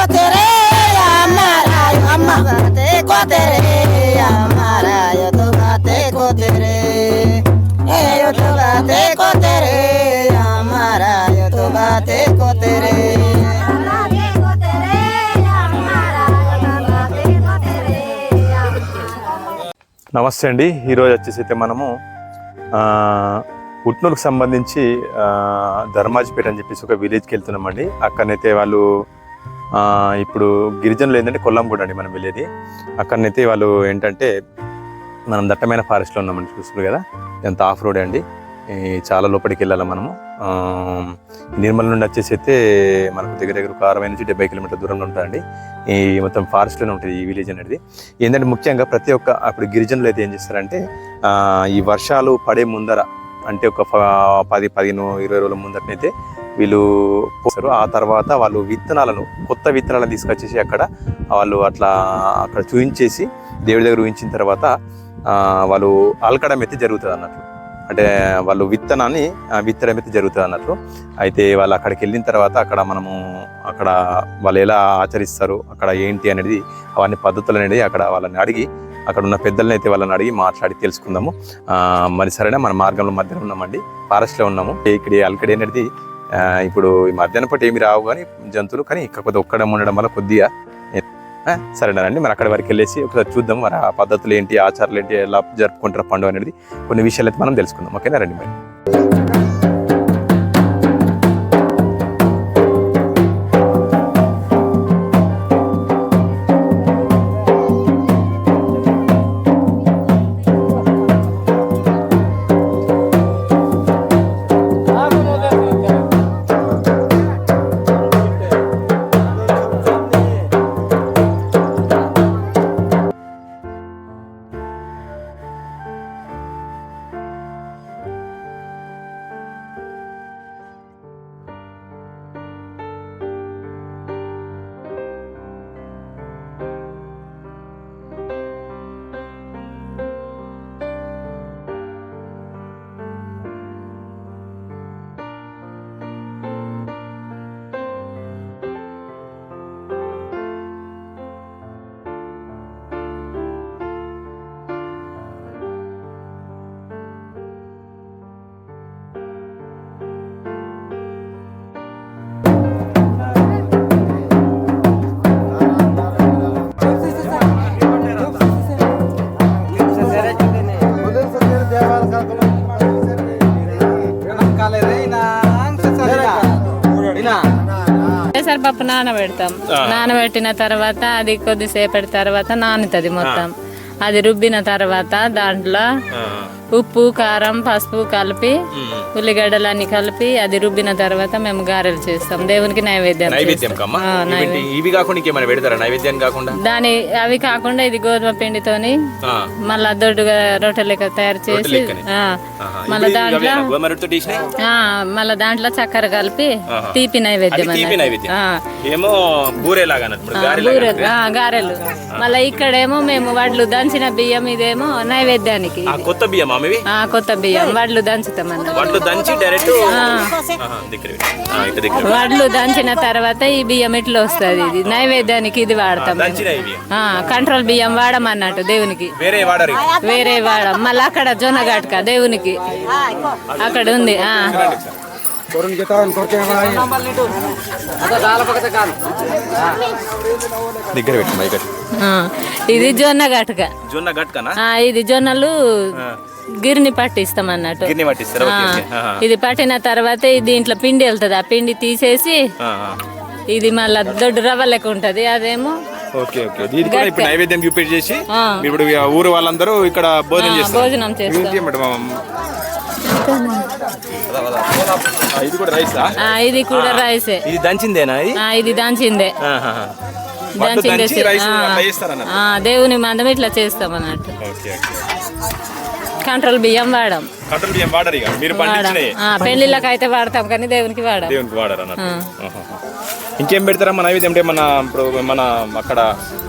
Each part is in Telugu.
కోతెరే అమ్మారాయ అమ్మ బాతే కోతెరే అమ్మారాయ తు బాతే కోతెరే ఏ తు బాతే కోతెరే అమ్మారాయ తు బాతే కోతెరే నమస్తే అండి. ఈరోజు వచ్చేసి అయితే మనము ఆ, ఉట్నూరుకు సంబంధించి ధర్మాజ్పేట అని చెప్పేసి ఒక విలేజ్కి వెళ్తున్నామండి. అక్కడనైతే వాళ్ళు ఇప్పుడు గిరిజనులు ఏంటంటే కొల్లంపూడి అండి మనం వెళ్ళేది. అక్కడనైతే వాళ్ళు ఏంటంటే మనం దట్టమైన ఫారెస్ట్లో ఉన్నామని చూస్తున్నారు కదా? ఎంత ఆఫ్ రోడ్ అండి. చాలా లోపలికి వెళ్ళాలి మనము. నిర్మల్ నుండి వచ్చేసి అయితే మనకు దగ్గర దగ్గర ఒక అరవై నుంచి డెబ్బై కిలోమీటర్ల దూరంలో ఉంటుందండి ఈ మొత్తం ఫారెస్ట్లోనే ఉంటుంది ఈ విలేజ్ అనేది. ఏంటంటే ముఖ్యంగా ప్రతి ఒక్క అప్పుడు గిరిజనులు అయితే ఏం చేస్తారంటే ఈ వర్షాలు పడే ముందర అంటే ఒక పది పదిహేను ఇరవై రోజుల ముందరనైతే వీళ్ళు పోస్తారు ఆ తర్వాత వాళ్ళు విత్తనాలను కొత్త విత్తనాలను తీసుకొచ్చేసి అక్కడ వాళ్ళు అట్లా అక్కడ చూయించేసి దేవుడి దగ్గర ఊహించిన తర్వాత వాళ్ళు అలకడం అయితే జరుగుతుంది అన్నట్లు. అంటే వాళ్ళు విత్తనాన్ని విత్తడం అయితే జరుగుతుంది అన్నట్లు. అయితే వాళ్ళు అక్కడికి వెళ్ళిన తర్వాత అక్కడ మనము అక్కడ వాళ్ళు ఎలా ఆచరిస్తారు అక్కడ ఏంటి అనేది అవన్నీ పద్ధతులు అనేది అక్కడ వాళ్ళని అడిగి అక్కడ ఉన్న పెద్దల్ని అయితే వాళ్ళని అడిగి మాట్లాడి తెలుసుకుందాము. మరి సరైన మన మార్గంలో మధ్యలో ఉన్నామండి ఫారెస్ట్లో ఉన్నాము. ఇక్కడ అల్కడి అనేది ఇప్పుడు ఈ మధ్యాహ్నం పూట ఏమి రావు కానీ జంతువులు కానీ కాకపోతే ఒక్కడ ఉండడం వల్ల కొద్దిగా సరేనండి మరి అక్కడి వరకు వెళ్ళేసి ఒకసారి చూద్దాం మరి ఆ పద్ధతులు ఏంటి ఆచారాలు ఏంటి ఎలా జరుపుకుంటారు పండుగ అనేది. కొన్ని విషయాలు అయితే మనం తెలుసుకుందాం. ఓకేనా? రండి మరి. నానబెడతాం. నానబెట్టిన తర్వాత అది కొద్దిసేపటి తర్వాత నానుతుంది మొత్తం. అది రుబ్బిన తర్వాత దాంట్లో ఉప్పు కారం పసుపు కలిపి ఉల్లిగడ్డలు అన్ని కలిపి అది రుబ్బిన తర్వాత మేము గారెలు చేస్తాం. దేవునికి నైవేద్యం నైవేద్యం. ఇవి- కాకుండా ఇంకేమైనా పెడతారా? నైవేద్యం కాకుండా? దాని అవి కాకుండా ఇది గోధుమ పిండితోని. మళ్ళా దొడ్డుగా రొట్టె లెక్క తయారు చేసి. మళ్ళా దాంట్లో మళ్ళా దాంట్లో చక్కెర కలిపి. తీపి నైవేద్యం. ఏమో గారెలు. మళ్ళీ ఇక్కడేమో మేము వడ్లు దంచిన బియ్యం ఇదేమో నైవేద్యానికి. కొత్త బియ్యం కొత్త బియ్యం. వడ్లు దంచుతాం అన్నమాట వడ్లు దంచి డైరెక్ట్ దగ్గర వడ్లు దంచిన తర్వాత ఈ బియ్యం ఇట్లా వస్తుంది ఇది? నైవేద్యానికి ఇది వాడతాం కంట్రోల్ బియ్యం వాడమన్నట్టు దేవునికి. వేరే వాడరు. వేరే వాడం. మళ్ళీ అక్కడ జొన్న గట్క దేవునికి. అక్కడ ఉంది ఆ దగ్గర పెట్టు మైక్. ఆ, ఇది జొన్న గట్క జొన్న గట్కనా ఆ, ఇది జొన్నలు గిరిని పట్టిస్తాం అన్నట్టు గిన్నె పట్టిస్తారు ఓకే, ఓకే. ఆహా. ఇది పట్టిన తర్వాత ఇది దీంట్లో పిండి వెళ్తుంది. ఆ పిండి తీసేసి. ఇది మళ్ళా దొడ్డు రవ్వ లెక్క ఉంటది. అదేమో ఓకే ఓకే. దీనికి కూడా ఇప్పుడు నైవేద్యం చూపెట్టి చేసి ఆ. ఇప్పుడు ఊరు వాళ్ళందరూ ఇక్కడ భోజనం ఆ, చేస్తారు. భోజనం చేస్తాం ఇది మేడం ఇది కూడా రైసా? ఇది కూడా రైసే. ఇది దంచిందేనా ఇది? దంచిందే. దంచిందే దేవుని మందం ఇట్లా చేస్తాం అన్నట్టు కంట్రోల్ బియ్యం వాడం. కట్టలు బియ్యం వాడరు ఇక. మీరు పెళ్ళిళ్ళకి అయితే వాడతాం కానీ దేవునికి వాడం. దేవునికి వాడరు అన్నట్టు. ఇంకేం పెడతారా? నైవేద్యం అంటే మన ఇప్పుడు మన అక్కడ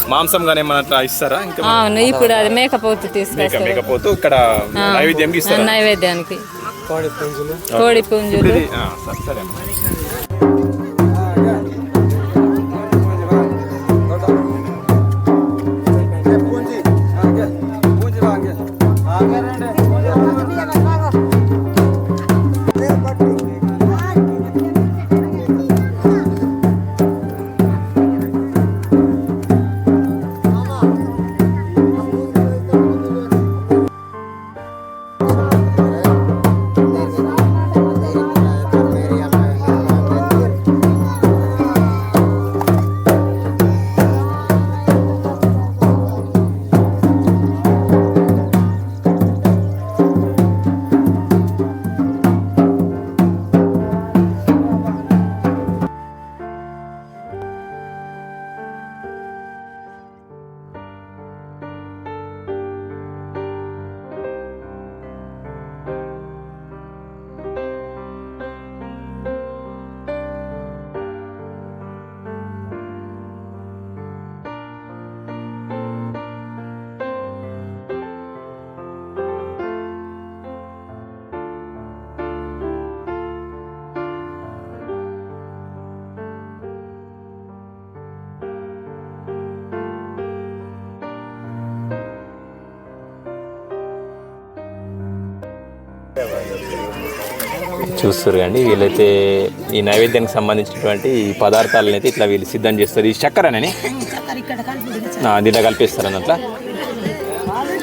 మాంసం గానీ ఏమన్నా అట్లా ఇస్తారా? ఇంకా అవును ఇప్పుడు అది మేకపోతు మేక మేకపోతూ ఇక్కడ నైవేద్యంకి ఇస్తారా? నైవేద్యానికి. కోడి పుంజులు. ఇది, ఆ, సరే, సరే అమ్మా. చూస్తారు కండి వీళ్ళైతే ఈ నైవేద్యానికి సంబంధించినటువంటి ఈ పదార్థాలను అయితే ఇట్లా వీళ్ళు సిద్ధం చేస్తారు. ఈ చక్కెరనని దీంట్లో కలిపేస్తారు అన్నట్ల?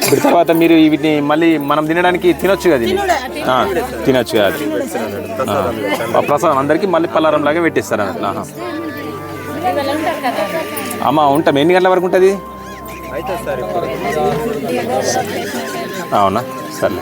ఇప్పుడు తర్వాత మీరు వీటిని మళ్ళీ మనం తినడానికి తినొచ్చు కదా తినొచ్చు కదా ప్రసాదం అందరికీ మళ్ళీ పల్లారం లాగా పెట్టేస్తారు అన్నట్ల. ఆహా. అమ్మ ఉంటాం. ఎన్ని గంటల వరకు ఉంటుంది? అవునా? సరే.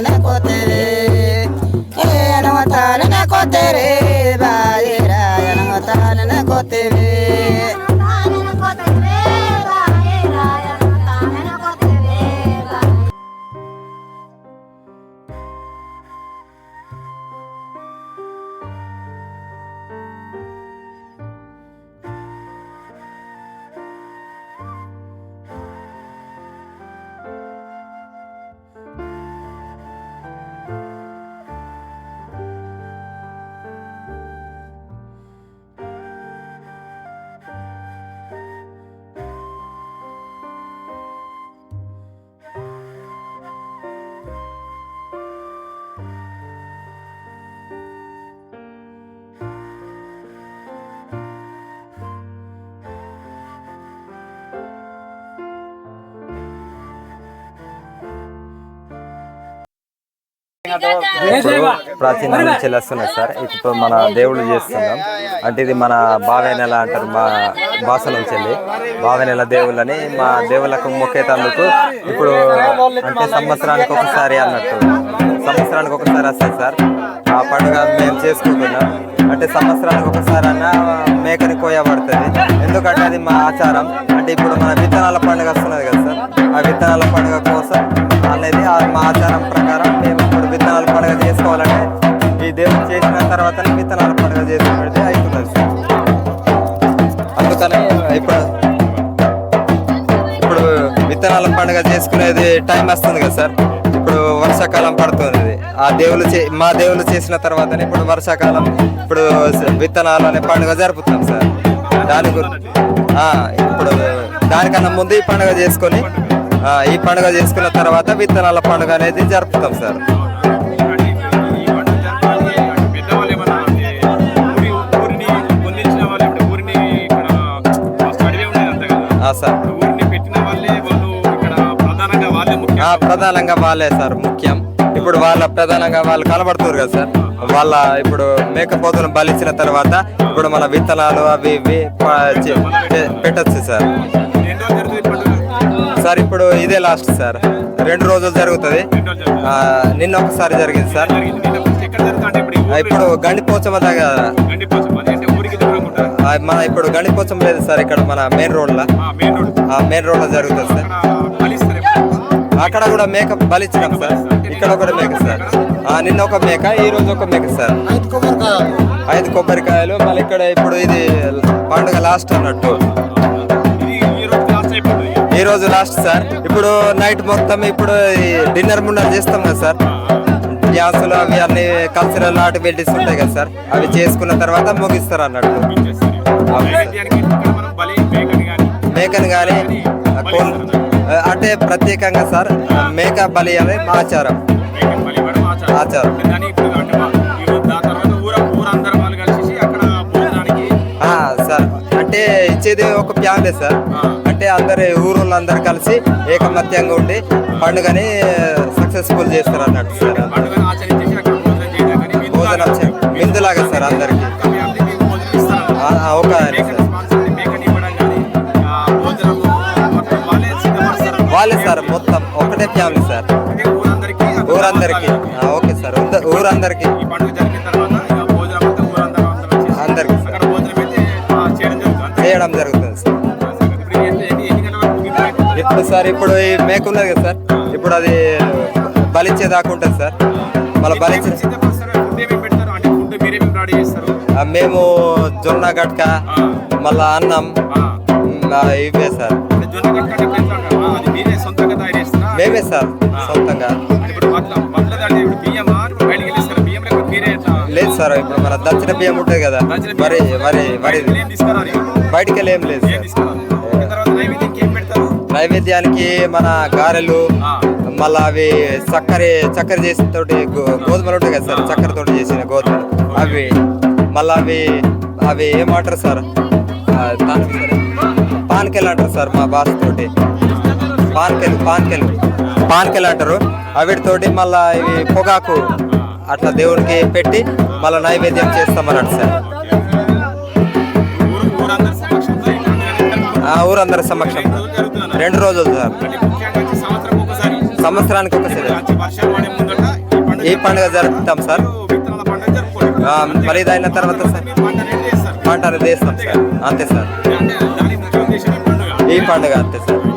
na nekotere. Eh, anamatana nekotere. ప్రాచీన నుంచి వస్తున్నది సార్. ఇప్పుడు మన దేవుళ్ళు చేస్తున్నాం. అంటే ఇది మన బావే నెల అంటారు మా భాష నుంచి వెళ్ళి బావే నెల దేవుళ్ళని మా దేవుళ్ళకు మొక్కేతందుకు ఇప్పుడు అంటే సంవత్సరానికి ఒకసారి అన్నట్టు. సంవత్సరానికి ఒకసారి వస్తుంది సార్. ఆ పండుగ మేము చేసుకుంటున్నాం. అంటే సంవత్సరానికి ఒకసారి అన్న మేకని కోయబడుతుంది ఎందుకంటే అది మా ఆచారం. అంటే ఇప్పుడు మన విత్తనాల పండుగ వస్తున్నది కదా సార్. ఆ విత్తనాల పండుగ కోసం అనేది మా ఆచారం ప్రకారం మేము ఇప్పుడు విత్తనాల పండుగ చేసుకోవాలంటే ఈ దేవుడు చేసిన తర్వాత విత్తనాల పండుగ చేసుకుంటే అవుతున్నది సార్. అందుకని ఇప్పుడు ఇప్పుడు విత్తనాల పండుగ చేసుకునేది టైం వస్తుంది కదా సార్. ఇప్పుడు వర్షాకాలం పడుతుంది. ఆ దేవులు చే మా దేవులు చేసిన తర్వాతనే ఇప్పుడు వర్షాకాలం ఇప్పుడు విత్తనాలు అనే పండుగ జరుపుతాం సార్. దాని గురి ఆ, ఇప్పుడు దానికన్నా ముందు ఈ పండుగ చేసుకొని ఈ పండుగ చేసుకున్న తర్వాత విత్తనాల పండుగ అనేది జరుపుతాం సార్. ప్రధానంగా వాళ్ళే సార్ ముఖ్యం. ఇప్పుడు వాళ్ళ ప్రధానంగా వాళ్ళు కనబడుతున్నారు కదా సార్? వాళ్ళ ఇప్పుడు మేకపోతులను బలిచ్చిన తర్వాత ఇప్పుడు మన విత్తనాలు అవి ఇవి పెట్టొచ్చు సార్. సార్ ఇప్పుడు ఇదే లాస్ట్ సార్. రెండు రోజులు జరుగుతుంది. నిన్న ఒకసారి జరిగింది సార్. ఇప్పుడు గండిపోచమ్మ దగ్గర గండిపోచం మన ఇప్పుడు గండిపోచమ్మ లేదు సార్ ఇక్కడ మన మెయిన్ రోడ్లో. మెయిన్ రోడ్ ఆ మెయిన్ రోడ్లో జరుగుతుంది సార్. అక్కడ కూడా మేక బలిచ్చినాం సార్. ఇక్కడ కూడా మేక సార్. నిన్న ఒక మేక ఈ రోజు ఒక మేక సార్. ఐదు కొబ్బరికాయలు మళ్ళీ ఇక్కడ ఇప్పుడు ఇది పండుగ లాస్ట్ అన్నట్టు. ఈ రోజు లాస్ట్ సార్. ఇప్పుడు నైట్ మొత్తం ఇప్పుడు డిన్నర్ ముండర్ చేస్తాం కదా సార్. గ్యాసులు అవి అన్ని కల్చరల్ ఆర్టివిటీస్ ఉంటాయి కదా సార్. అవి చేసుకున్న తర్వాత ముగిస్తారు అన్నట్టు. మేకను కానీ అంటే ప్రత్యేకంగా సార్ మేక బలి అనేది మా ఆచారం. ఆచారం. ఊర సార్ అంటే ఇచ్చేది ఒక ఫ్యామిలీ సార్. అంటే అందరి ఊరోళ్ళు అందరు కలిసి ఏకమత్యంగా ఉండి పండుగని సక్సెస్ఫుల్ చేస్తారు అన్నట్టు సార్ భోజనం విందులాగా సార్ అందరికి. Family sir. ఊరందరికీ ఊరందరికి. రావాలి. ఆ, ఓకే సార్. ఊర- ఊరందరికి. అందరికి. సార్ ఆ, చేయడం జరుగుతుంది. సార్. ఇప్పుడు సార్ ఇప్పుడు ఈ మేక ఉన్నది కదా సార్. ఇప్పుడు అది బలిచ్చేదాకా ఉంటుంది సార్. మళ్ళీ బలిచ్చే మేము జొన్న గట్క మళ్ళా అన్నం ఇవే సార్. సొంతంగా తయారు చేస్తారా మేమే సార్ సొంతంగా. అంటే ఇప్పుడు మట్ల మట్లది అంటే ఇప్పుడు బియ్యమా ఇప్పుడు బయటికి వెళ్ళిస్తారు బియ్యం లేకపోతే మీరే ఎట్లా లేదు సార్ ఇప్పుడు మన దక్షిణ బియ్యం ఉంటుంది కదా వరి బియ్యం? వరి వరి బయటికి వెళ్ళి ఏం లేదు నైవేద్యానికి మన గారెలు మళ్ళీ అవి చక్కెర చక్కెర చేసిన తోటి గోధుమలు ఉంటాయి కదా సార్ చక్కెర తోటి చేసిన గోధుమలు. అవి మళ్ళీ అవి అవి ఏమంటారు సార్? పాన్కెల్ అంటారు సార్ మా బాస్ తోటి. పాన్కెలు పాన్కెలు పాన్కెలు అంటారు. అవిటితోటి మళ్ళా ఇవి పొగాకు అట్లా దేవునికి పెట్టి మళ్ళీ నైవేద్యం చేస్తామన్నాడు సార్. ఊరందరి ఆ సమక్షం. రెండు రోజులు సార్. సంవత్సరానికి ఒకసారి. ఈ పండుగ జరుపుతాం సార్. మరి ఇది అయిన తర్వాత సార్. పంట అనేది వేస్తాం సార్. అంతే సార్. ఈ పండుగ అంతే సార్.